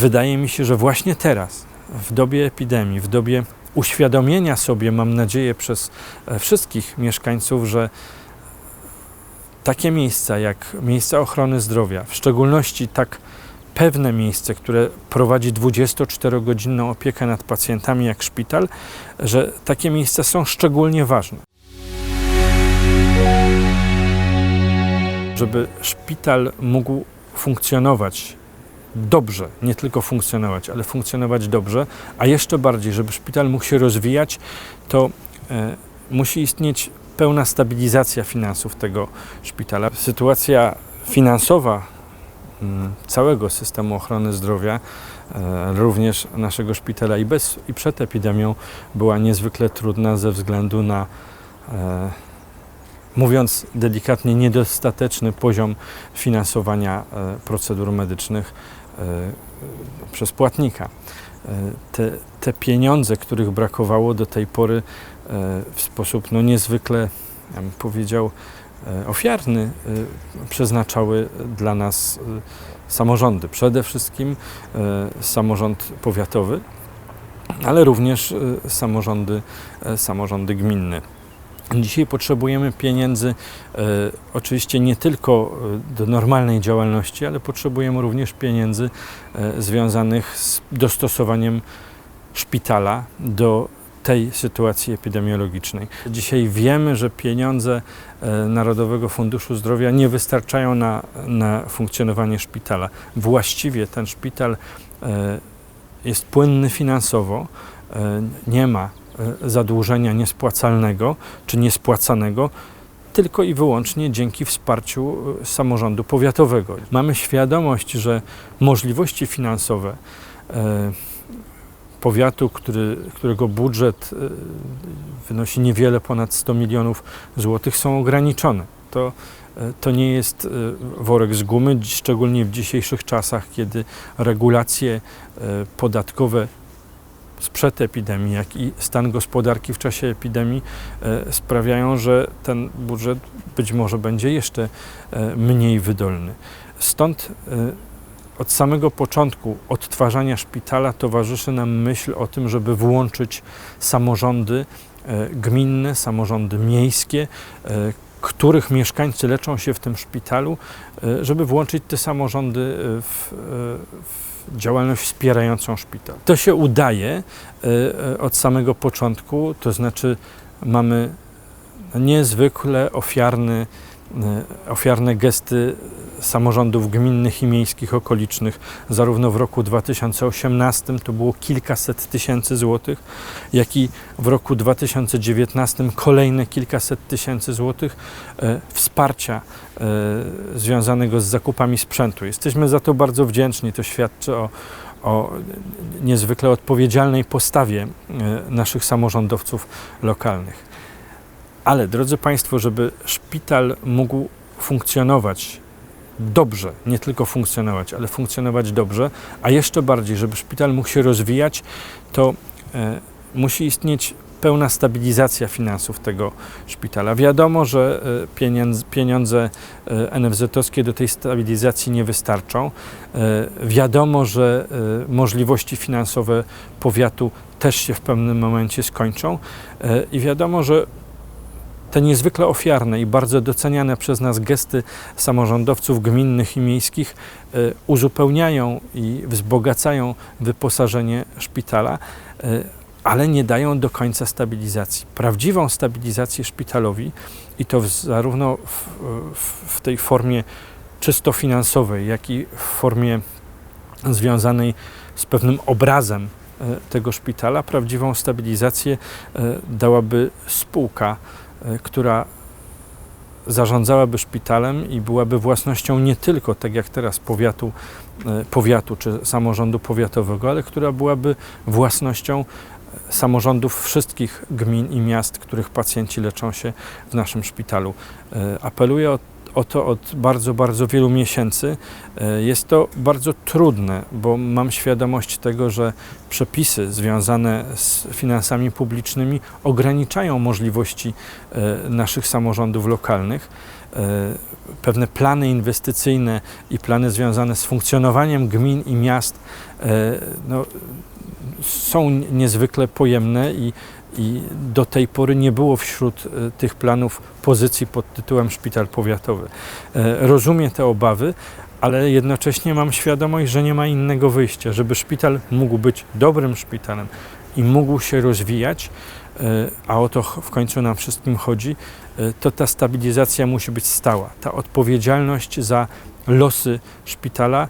wydaje mi się, że właśnie teraz, w dobie epidemii, w dobie uświadomienia sobie, mam nadzieję, przez e, wszystkich mieszkańców, że takie miejsca jak miejsca ochrony zdrowia, w szczególności tak pewne miejsce, które prowadzi 24-godzinną opiekę nad pacjentami jak szpital, że takie miejsca są szczególnie ważne. Żeby szpital mógł funkcjonować dobrze, nie tylko funkcjonować, ale funkcjonować dobrze, a jeszcze bardziej, żeby szpital mógł się rozwijać, to e, musi istnieć pełna stabilizacja finansów tego szpitala. Sytuacja finansowa mm, całego systemu ochrony zdrowia, e, również naszego szpitala i, bez, i przed epidemią była niezwykle trudna ze względu na, e, mówiąc delikatnie, niedostateczny poziom finansowania e, procedur medycznych przez płatnika. E, Te, te pieniądze, których brakowało do tej pory e, w sposób no, niezwykle, ja bym powiedział, e, ofiarny, e, przeznaczały dla nas e, samorządy. Przede wszystkim e, samorząd powiatowy, ale również e, samorządy, e, samorządy gminne. Dzisiaj potrzebujemy pieniędzy e, oczywiście nie tylko e, do normalnej działalności, ale potrzebujemy również pieniędzy e, związanych z dostosowaniem szpitala do tej sytuacji epidemiologicznej. Dzisiaj wiemy, że pieniądze e, Narodowego Funduszu Zdrowia nie wystarczają na, na funkcjonowanie szpitala. Właściwie ten szpital e, jest płynny finansowo, nie ma zadłużenia niespłacalnego czy niespłacanego, tylko i wyłącznie dzięki wsparciu e, samorządu powiatowego. Mamy świadomość, że możliwości finansowe e, powiatu, który, którego budżet e, wynosi niewiele ponad 100 milionów złotych, są ograniczone. To, e, to nie jest e, worek z gumy, szczególnie w dzisiejszych czasach, kiedy regulacje e, podatkowe sprzed epidemii, jak i stan gospodarki w czasie epidemii e, sprawiają, że ten budżet być może będzie jeszcze e, mniej wydolny. Stąd e, od samego początku odtwarzania szpitala towarzyszy nam myśl o tym, żeby włączyć samorządy gminne, samorządy miejskie, których mieszkańcy leczą się w tym szpitalu, żeby włączyć te samorządy w, w działalność wspierającą szpital. To się udaje e, e, od samego początku, to znaczy mamy niezwykle ofiarny, ofiarne gesty samorządów gminnych i miejskich okolicznych. Zarówno w roku 2018 to było kilkaset tysięcy złotych, jak i w roku 2019 kolejne kilkaset tysięcy złotych e, wsparcia e, związanego z zakupami sprzętu. Jesteśmy za to bardzo wdzięczni. To świadczy o, o niezwykle odpowiedzialnej postawie e, naszych samorządowców lokalnych. Ale drodzy Państwo, żeby szpital mógł funkcjonować dobrze, nie tylko funkcjonować, ale funkcjonować dobrze, a jeszcze bardziej, żeby szpital mógł się rozwijać, to e, musi istnieć pełna stabilizacja finansów tego szpitala. Wiadomo, że e, pieniądze, pieniądze NFZ-owskie do tej stabilizacji nie wystarczą. E, wiadomo, że e, możliwości finansowe powiatu też się w pewnym momencie skończą i wiadomo, że te niezwykle ofiarne i bardzo doceniane przez nas gesty samorządowców gminnych i miejskich e, uzupełniają i wzbogacają wyposażenie szpitala, e, ale nie dają do końca stabilizacji. Prawdziwą stabilizację szpitalowi i to w, zarówno w, w, tej formie czysto finansowej, jak i w formie związanej z pewnym obrazem e, tego szpitala, prawdziwą stabilizację dałaby spółka, która zarządzałaby szpitalem i byłaby własnością nie tylko, tak jak teraz, powiatu, e, powiatu czy samorządu powiatowego, ale która byłaby własnością e, samorządów wszystkich gmin i miast, których pacjenci leczą się w naszym szpitalu. E, Apeluję o, o to od bardzo, bardzo wielu miesięcy. E, Jest to bardzo trudne, bo mam świadomość tego, że przepisy związane z finansami publicznymi ograniczają możliwości e, naszych samorządów lokalnych. pewne plany inwestycyjne i plany związane z funkcjonowaniem gmin i miast no, są niezwykle pojemne i, i do tej pory nie było wśród tych planów pozycji pod tytułem szpital powiatowy. Rozumiem te obawy, ale jednocześnie mam świadomość, że nie ma innego wyjścia. Żeby szpital mógł być dobrym szpitalem i mógł się rozwijać, e, a o to w końcu nam wszystkim chodzi, e, to ta stabilizacja musi być stała. Ta odpowiedzialność za losy szpitala,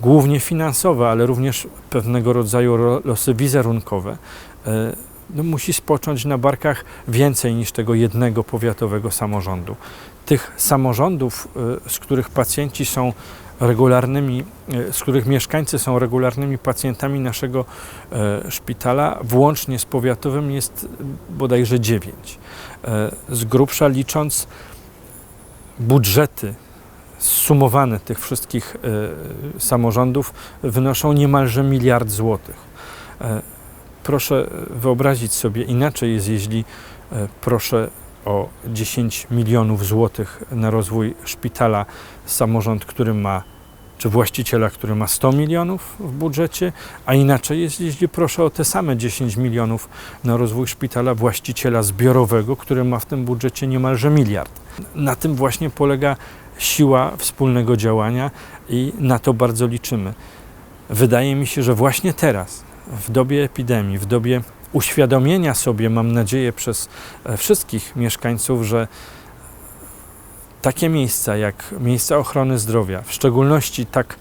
głównie finansowe, ale również pewnego rodzaju losy wizerunkowe, e, no, musi spocząć na barkach więcej niż tego jednego powiatowego samorządu tych samorządów, y, z których pacjenci są regularnymi, y, z których mieszkańcy są regularnymi pacjentami naszego y, szpitala, włącznie z powiatowym jest bodajże dziewięć. Z grubsza licząc budżety sumowane tych wszystkich samorządów wynoszą niemalże miliard złotych. Proszę wyobrazić sobie, inaczej jest, jeśli proszę o 10 milionów złotych na rozwój szpitala samorząd, który ma czy właściciela, który ma 100 milionów w budżecie, a inaczej jest, jeśli proszę o te same 10 milionów na rozwój szpitala właściciela zbiorowego, który ma w tym budżecie niemalże miliard. Na tym właśnie polega siła wspólnego działania i na to bardzo liczymy. Wydaje mi się, że właśnie teraz, w dobie epidemii, w dobie uświadomienia sobie, mam nadzieję, przez e, wszystkich mieszkańców, że takie miejsca jak miejsca ochrony zdrowia, w szczególności tak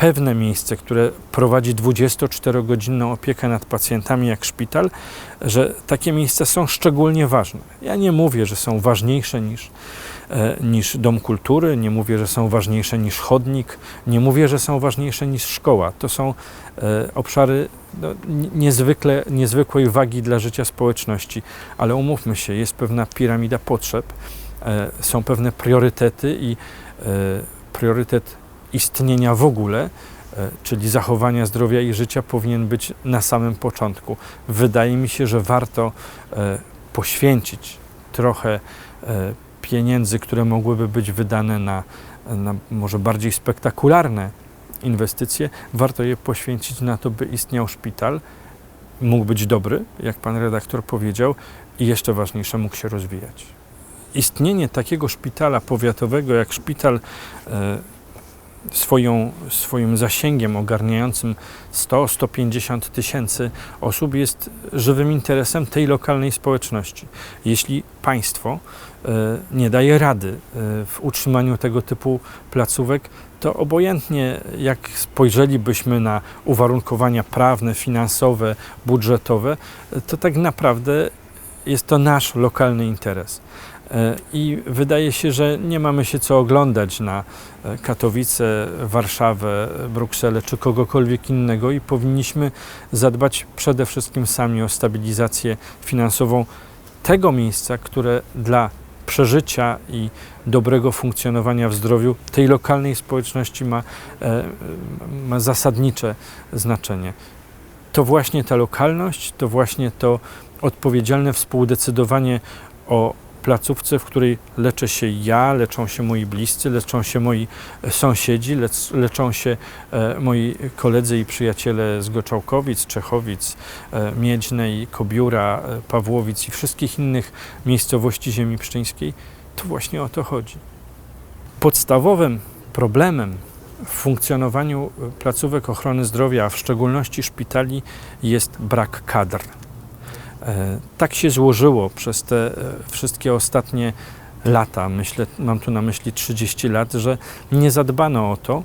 pewne miejsce, które prowadzi 24-godzinną opiekę nad pacjentami jak szpital, że takie miejsca są szczególnie ważne. Ja nie mówię, że są ważniejsze niż, e, niż dom kultury, nie mówię, że są ważniejsze niż chodnik, nie mówię, że są ważniejsze niż szkoła. To są e, obszary no, niezwykle, niezwykłej wagi dla życia społeczności, ale umówmy się, jest pewna piramida potrzeb, e, są pewne priorytety i priorytet istnienia w ogóle, e, czyli zachowania zdrowia i życia, powinien być na samym początku. Wydaje mi się, że warto e, poświęcić trochę e, pieniędzy, które mogłyby być wydane na, na może bardziej spektakularne inwestycje, warto je poświęcić na to, by istniał szpital, mógł być dobry, jak pan redaktor powiedział, i jeszcze ważniejsze, mógł się rozwijać. Istnienie takiego szpitala powiatowego jak szpital swoją, swoim zasięgiem ogarniającym 100-150 tysięcy osób jest żywym interesem tej lokalnej społeczności. Jeśli państwo e, nie daje rady e, w utrzymaniu tego typu placówek, to obojętnie jak spojrzelibyśmy na uwarunkowania prawne, finansowe, budżetowe, to tak naprawdę jest to nasz lokalny interes. E, I wydaje się, że nie mamy się co oglądać na e, Katowice, Warszawę, Brukselę czy kogokolwiek innego i powinniśmy zadbać przede wszystkim sami o stabilizację finansową tego miejsca, które dla przeżycia i dobrego funkcjonowania w zdrowiu tej lokalnej społeczności ma, e, ma zasadnicze znaczenie. To właśnie ta lokalność, to właśnie to odpowiedzialne współdecydowanie o placówce, w której leczę się ja, leczą się moi bliscy, leczą się moi sąsiedzi, lecz, leczą się e, moi koledzy i przyjaciele z Goczałkowic, Czechowic, e, Miedźnej, Kobiura, e, Pawłowic i wszystkich innych miejscowości ziemi pszczyńskiej. To właśnie o to chodzi. Podstawowym problemem w funkcjonowaniu placówek ochrony zdrowia, a w szczególności szpitali, jest brak kadr. E, tak się złożyło przez te e, wszystkie ostatnie lata, myślę, mam tu na myśli 30 lat, że nie zadbano o to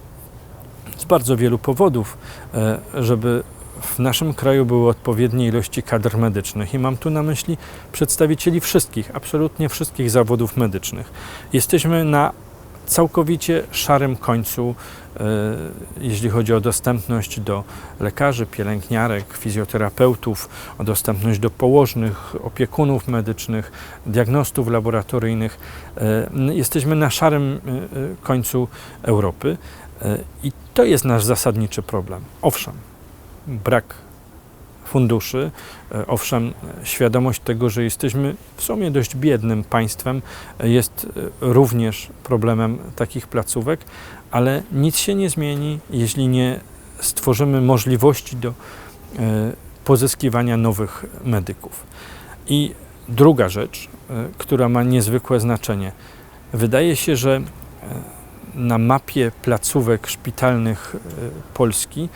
z bardzo wielu powodów, e, żeby w naszym kraju były odpowiednie ilości kadr medycznych i mam tu na myśli przedstawicieli wszystkich, absolutnie wszystkich zawodów medycznych. Jesteśmy na całkowicie szarym końcu, jeśli chodzi o dostępność do lekarzy, pielęgniarek, fizjoterapeutów, o dostępność do położnych, opiekunów medycznych, diagnostów laboratoryjnych. E, jesteśmy na szarym e, końcu Europy i to jest nasz zasadniczy problem. Owszem, brak funduszy. E, Owszem, e, świadomość tego, że jesteśmy w sumie dość biednym państwem, e, jest e, również problemem takich placówek, ale nic się nie zmieni, jeśli nie stworzymy możliwości do e, pozyskiwania nowych medyków. I druga rzecz, e, która ma niezwykłe znaczenie. Wydaje się, że e, na mapie placówek szpitalnych Polski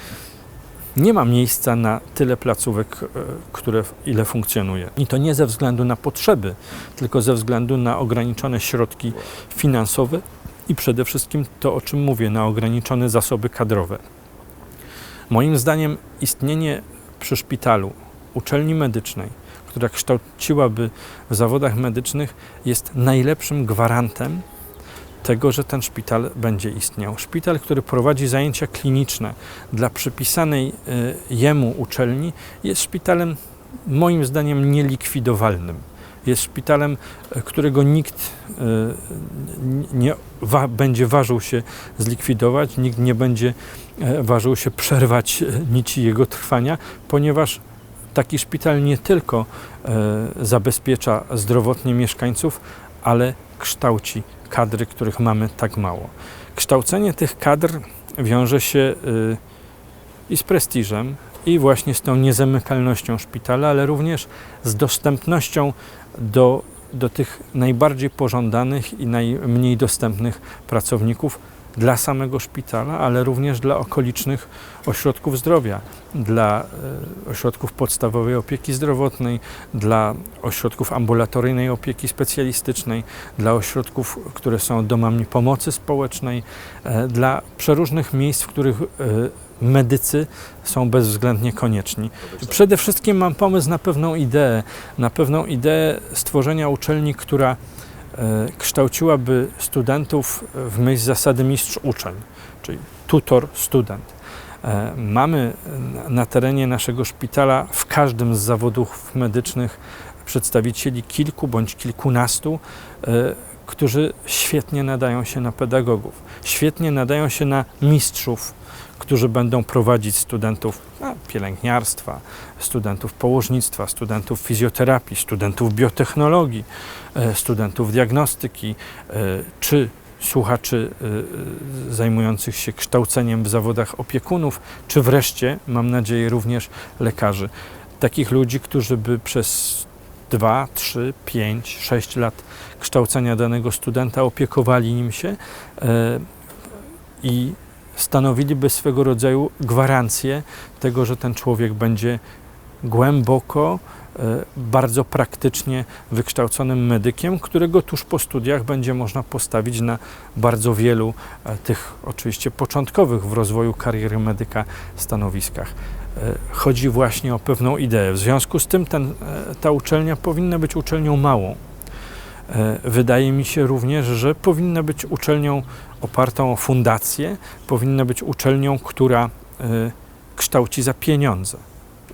nie ma miejsca na tyle placówek, które, ile funkcjonuje. I to nie ze względu na potrzeby, tylko ze względu na ograniczone środki finansowe i przede wszystkim to, o czym mówię, na ograniczone zasoby kadrowe. Moim zdaniem istnienie przy szpitalu uczelni medycznej, która kształciłaby w zawodach medycznych, jest najlepszym gwarantem tego, że ten szpital będzie istniał. Szpital, który prowadzi zajęcia kliniczne dla przypisanej y, jemu uczelni, jest szpitalem moim zdaniem nielikwidowalnym. Jest szpitalem, y, którego nikt y, nie wa- będzie ważył się zlikwidować, nikt nie będzie e, ważył się przerwać e, nici jego trwania, ponieważ taki szpital nie tylko e, zabezpiecza zdrowotnie mieszkańców, ale kształci kadry, których mamy tak mało. Kształcenie tych kadr wiąże się i z prestiżem, i właśnie z tą niezamykalnością szpitala, ale również z dostępnością do, do tych najbardziej pożądanych i najmniej dostępnych pracowników dla samego szpitala, ale również dla okolicznych ośrodków zdrowia, dla e, ośrodków podstawowej opieki zdrowotnej, dla ośrodków ambulatoryjnej opieki specjalistycznej, dla ośrodków, które są domami pomocy społecznej, e, dla przeróżnych miejsc, w których e, medycy są bezwzględnie konieczni. Przede wszystkim mam pomysł na pewną ideę, na pewną ideę stworzenia uczelni, która e, kształciłaby studentów w myśl zasady mistrz-uczeń, czyli tutor-student. E, Mamy na- na terenie naszego szpitala w każdym z zawodów medycznych przedstawicieli kilku bądź kilkunastu, e, którzy świetnie nadają się na pedagogów, świetnie nadają się na mistrzów, którzy będą prowadzić studentów no, pielęgniarstwa, studentów położnictwa, studentów fizjoterapii, studentów biotechnologii, e, studentów diagnostyki, e, czy słuchaczy e, zajmujących się kształceniem w zawodach opiekunów, czy wreszcie, mam nadzieję, również lekarzy. Takich ludzi, którzy by przez 2, 3, 5, 6 lat kształcenia danego studenta opiekowali nim się e, i stanowiliby swego rodzaju gwarancję tego, że ten człowiek będzie głęboko, e, bardzo praktycznie wykształconym medykiem, którego tuż po studiach będzie można postawić na bardzo wielu e, tych oczywiście początkowych w rozwoju kariery medyka stanowiskach. E, Chodzi właśnie o pewną ideę. W związku z tym ten, e, ta uczelnia powinna być uczelnią małą. E, Wydaje mi się również, że powinna być uczelnią opartą o fundację, powinna być uczelnią, która kształci za pieniądze.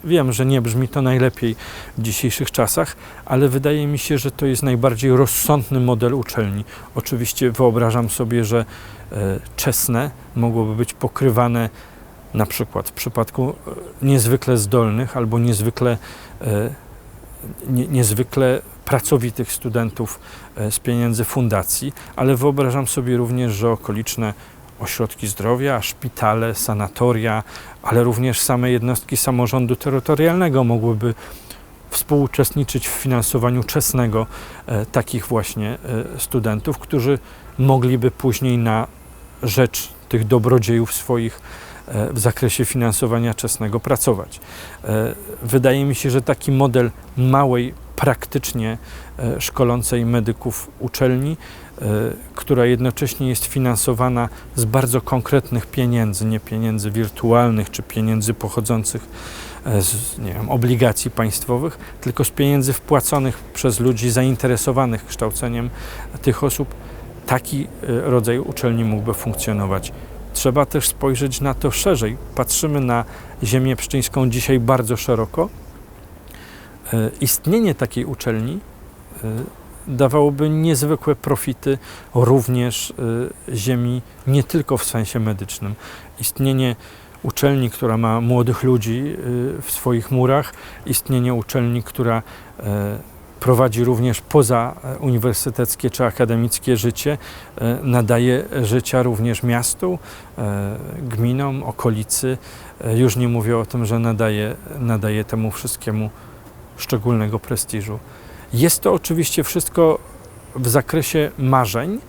Wiem, że nie brzmi to najlepiej w dzisiejszych czasach, ale wydaje mi się, że to jest najbardziej rozsądny model uczelni. Oczywiście wyobrażam sobie, że czesne mogłoby być pokrywane na przykład w przypadku e, niezwykle zdolnych albo niezwykle, e, nie, niezwykle pracowitych studentów e, z pieniędzy fundacji, ale wyobrażam sobie również, że okoliczne ośrodki zdrowia, szpitale, sanatoria, ale również same jednostki samorządu terytorialnego mogłyby współuczestniczyć w finansowaniu czesnego e, takich właśnie e, studentów, którzy mogliby później na rzecz tych dobrodziejów swoich w zakresie finansowania czesnego pracować. E, Wydaje mi się, że taki model małej, praktycznie e, szkolącej medyków uczelni, e, która jednocześnie jest finansowana z bardzo konkretnych pieniędzy, nie pieniędzy wirtualnych czy pieniędzy pochodzących e, z nie wiem, obligacji państwowych, tylko z pieniędzy wpłaconych przez ludzi zainteresowanych kształceniem tych osób, taki e, rodzaj uczelni mógłby funkcjonować. Trzeba też spojrzeć na to szerzej. Patrzymy na ziemię pszczyńską dzisiaj bardzo szeroko. E, Istnienie takiej uczelni e, dawałoby niezwykłe profity również e, ziemi nie tylko w sensie medycznym. Istnienie uczelni, która ma młodych ludzi w swoich murach, istnienie uczelni, która prowadzi również poza e, uniwersyteckie czy akademickie życie, e, nadaje życia również miastu, e, gminom, okolicy. Już nie mówię o tym, że nadaje, nadaje temu wszystkiemu szczególnego prestiżu. Jest to oczywiście wszystko w zakresie marzeń,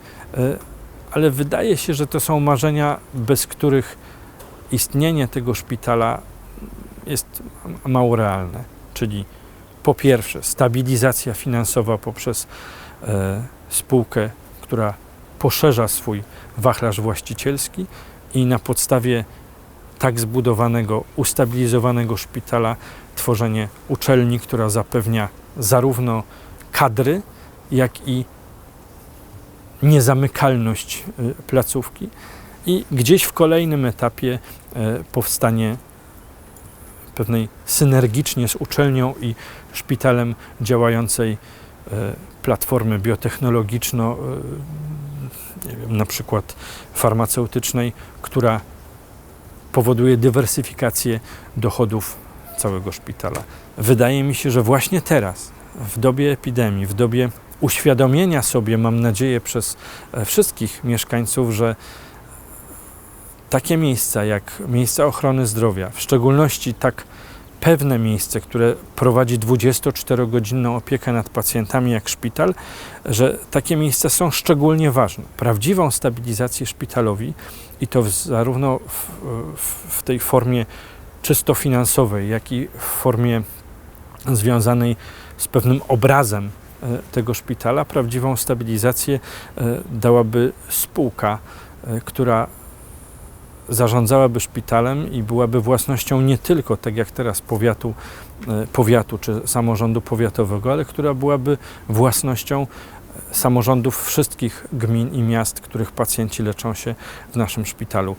ale wydaje się, że to są marzenia, bez których istnienie tego szpitala jest mało realne. Czyli po pierwsze stabilizacja finansowa poprzez e, spółkę, która poszerza swój wachlarz właścicielski i na podstawie tak zbudowanego, ustabilizowanego szpitala tworzenie uczelni, która zapewnia zarówno kadry, jak i niezamykalność y, placówki. I gdzieś w kolejnym etapie e, powstanie pewnej synergicznie z uczelnią i szpitalem działającej e, platformy biotechnologiczno, e, na przykład farmaceutycznej, która powoduje dywersyfikację dochodów całego szpitala. Wydaje mi się, że właśnie teraz, w dobie epidemii, w dobie uświadomienia sobie, mam nadzieję, przez e, wszystkich mieszkańców, że takie miejsca jak miejsca ochrony zdrowia, w szczególności tak pewne miejsce, które prowadzi 24-godzinną opiekę nad pacjentami jak szpital, że takie miejsca są szczególnie ważne. Prawdziwą stabilizację szpitalowi i to w, zarówno w, w, tej formie czysto finansowej, jak i w formie związanej z pewnym obrazem e, tego szpitala, prawdziwą stabilizację e, dałaby spółka, e, która zarządzałaby szpitalem i byłaby własnością nie tylko, tak jak teraz, powiatu, e, powiatu czy samorządu powiatowego, ale która byłaby własnością e, samorządów wszystkich gmin i miast, których pacjenci leczą się w naszym szpitalu.